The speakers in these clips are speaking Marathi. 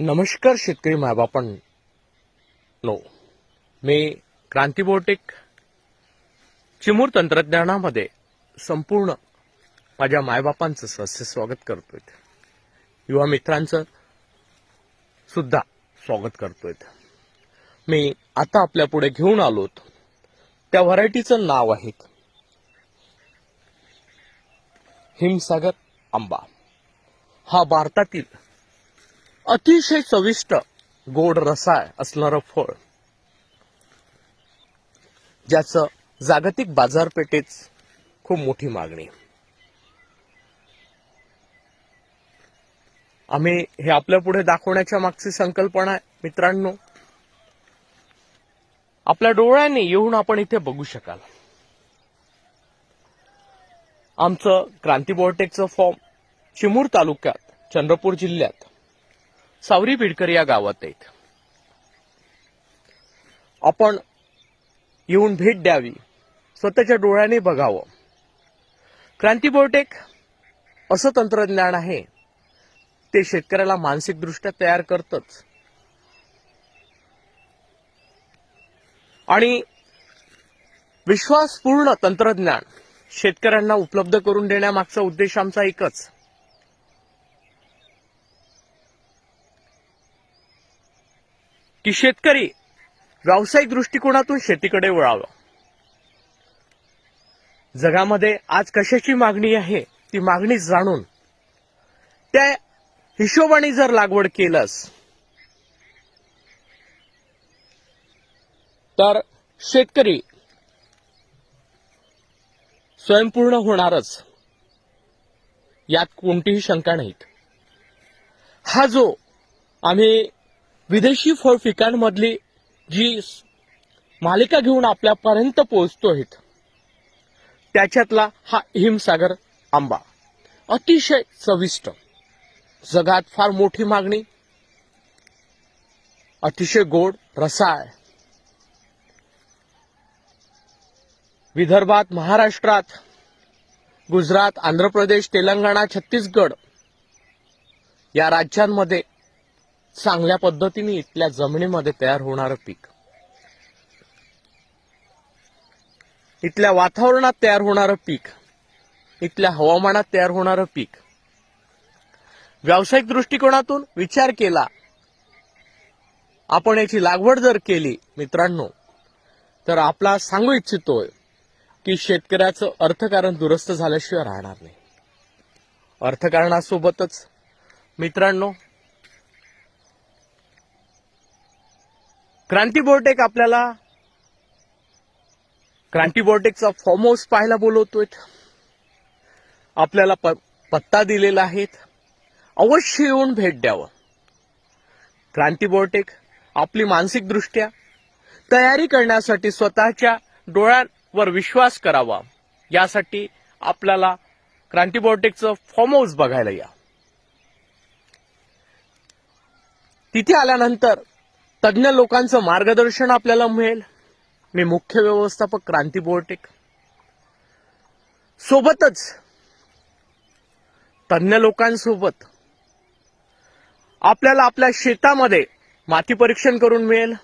नमस्कार शेतकरी मायबापण नो मी क्रांतीबोटिक चिमूर तंत्रज्ञानामध्ये संपूर्ण माझ्या मायबापांचं सहस्य स्वागत करतोय. युवा मित्रांचं सुद्धा स्वागत करतोय. मी आता आपल्या पुढे घेऊन आलोत. त्या व्हरायटीचं नाव आहे हिमसागर आंबा. हा भारतातील अतिशय चविष्ट गोड रसाळ असणारं फळ. ज्याचं जागतिक बाजारपेठेत खूप मोठी मागणी आम्ही हे आपल्या पुढे दाखवण्याच्या मागची संकल्पना आहे मित्रांनो. आपल्या डोळ्यांनी येऊन आपण इथे बघू शकाल. आमचं क्रांती बॉटेकचं फॉर्म चिमूर तालुक्यात चंद्रपूर जिल्ह्यात. सावरी बिडकर या गावात आहेत. आपण येऊन भेट द्यावी. स्वतःच्या डोळ्याने बघावं. क्रांती बोर्टेक असं तंत्रज्ञान आहे. ते शेतकऱ्याला मानसिकदृष्ट्या तयार करतच. आणि विश्वासपूर्ण तंत्रज्ञान शेतकऱ्यांना उपलब्ध करून देण्यामागचा उद्देश आमचा एकच. की शेतकरी व्यावसायिक दृष्टिकोनातून शेतीकडे वळावं. जगामध्ये आज कशाची मागणी आहे ती मागणी जाणून त्या हिशोबाने जर लागवड केलंस तर शेतकरी स्वयंपूर्ण होणारच यात कोणतीही शंका नाहीत. हा जो आम्ही विदेशी फळ पिकांमधली जी मालिका घेऊन आपल्यापर्यंत पोहोचतोय त्याच्यातला हा हिमसागर आंबा. अतिशय चविष्ट जगात फार मोठी मागणी अतिशय गोड रसाळ. विदर्भात महाराष्ट्रात गुजरात आंध्र प्रदेश तेलंगणा छत्तीसगड या राज्यांमध्ये चांगल्या पद्धतीने इथल्या जमिनीमध्ये तयार होणारं पीक. इथल्या वातावरणात तयार होणारं पीक. इथल्या हवामानात तयार होणारं पीक. व्यावसायिक दृष्टिकोनातून विचार केला. आपण याची लागवड जर केली मित्रांनो तर आपला सांगू इच्छितोय की शेतकऱ्याचं अर्थकारण दुरुस्त झाल्याशिवाय राहणार नाही. अर्थकारणासोबतच मित्रांनो क्रांती बोर्टेक आपल्याला क्रांती बोर्टेकचा फॉर्म हाऊस पाहायला बोलवतोय आपल्याला प- पत्ता दिलेला आहे अवश्य येऊन भेट द्यावं. क्रांती बोर्टेक आपली मानसिक दृष्ट्या तयारी करण्यासाठी स्वतःच्या डोळ्यांवर विश्वास करावा. यासाठी आपल्याला क्रांती बोर्टेकचं फॉर्म हाऊस बघायला या. तिथे आल्यानंतर तज्ज्ञ लोकांचं मार्गदर्शन आपल्याला मिळेल. मी मुख्य व्यवस्थापक क्रांती बोर्टेक. सोबतच तज्ज्ञ लोकांसोबत आपल्याला आपल्या शेतामध्ये माती परीक्षण करून मिळेल.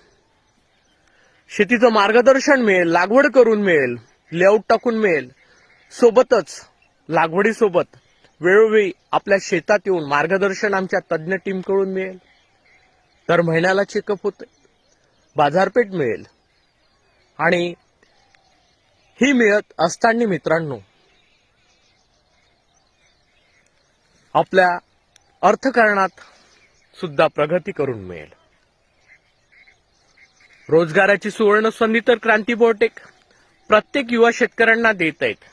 शेतीचं मार्गदर्शन मिळेल लागवड करून मिळेल लेआउट टाकून मिळेल. सोबतच लागवडीसोबत वेळोवेळी आपल्या शेतात येऊन मार्गदर्शन आमच्या तज्ज्ञ टीमकडून मिळेल. दर महिन्याला चेकअप होते बाजारपेठ मिळेल. आणि ही मिळत असताना मित्रांनो आपल्या अर्थकारणात सुद्धा प्रगती करून मिळेल. रोजगाराची सुवर्ण संधी तर क्रांती बोर्टेक प्रत्येक युवा शेतकऱ्यांना देत आहेत.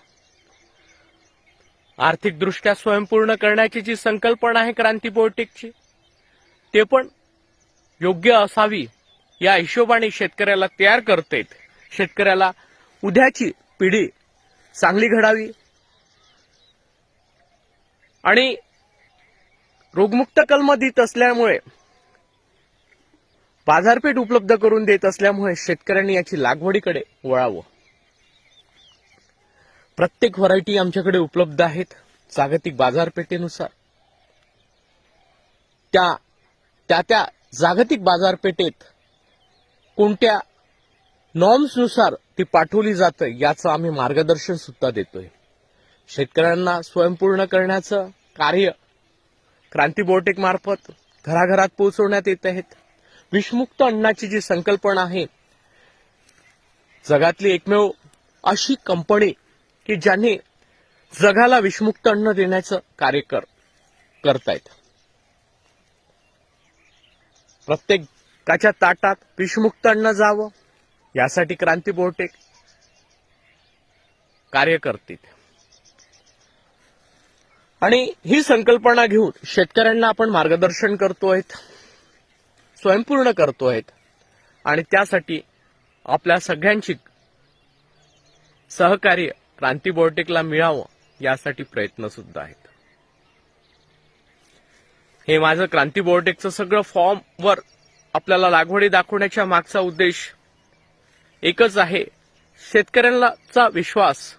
आर्थिकदृष्ट्या स्वयंपूर्ण करण्याची जी संकल्पना आहे क्रांती बोर्टेकची ते पण योग्य असावी या हिशोबाने शेतकऱ्याला तयार करतेत. शेतकऱ्याला उद्याची पिढी चांगली घडावी आणि रोगमुक्त कलम देत असल्यामुळे बाजारपेठ उपलब्ध करून देत असल्यामुळे शेतकऱ्यांनी याची लागवडीकडे वळावं. प्रत्येक व्हरायटी आमच्याकडे उपलब्ध आहेत जागतिक बाजारपेठेनुसार. त्या त्या त्या जागतिक बाजारपेठेत कोणत्या नॉर्म्सनुसार ती पाठवली जातं याचं आम्ही मार्गदर्शन सुद्धा देतोय. शेतकऱ्यांना स्वयंपूर्ण करण्याचं कार्य क्रांती बोर्टेक मार्फत घराघरात पोहोचवण्यात येत आहेत. विषमुक्त अन्नाची जी संकल्पना आहे जगातली एकमेव अशी कंपनी की ज्याने जगाला विषमुक्त अन्न देण्याचं कार्य कर करतायत. प्रत्येकाच्या ताटात विषमुक्त अन्न जावं यासाठी क्रांती बोर्टेक कार्य करतील आणि ही संकल्पना घेऊन शेतकऱ्यांना आपण मार्गदर्शन करतोय स्वयंपूर्ण करतोय आणि त्यासाठी आपल्या सगळ्यांची सहकार्य क्रांती बोर्टेकला मिळावं यासाठी प्रयत्न सुद्धा आहेत. हे माझं क्रांती बोर्टेकचं सगळं फॉर्मवर आपल्याला लागवडी दाखवण्याच्या मागचा उद्देश एकच आहे शेतकऱ्यांचा विश्वास.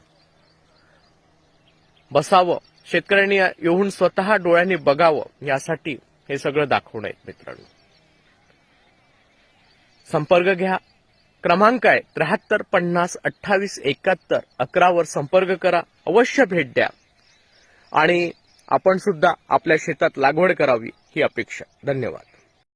बसावं शेतकऱ्यांनी येऊन स्वतः डोळ्यांनी बघावं यासाठी हे सगळं दाखवणं आहे मित्रांनो. संपर्क घ्या. क्रमांक आहे त्र्याहत्तर पन्नास अठ्ठावीस एकाहत्तर अकरावर संपर्क करा. अवश्य भेट द्या. आणि आपण सुद्धा आपल्या शेतात लागवड करावी ही अपेक्षा. धन्यवाद.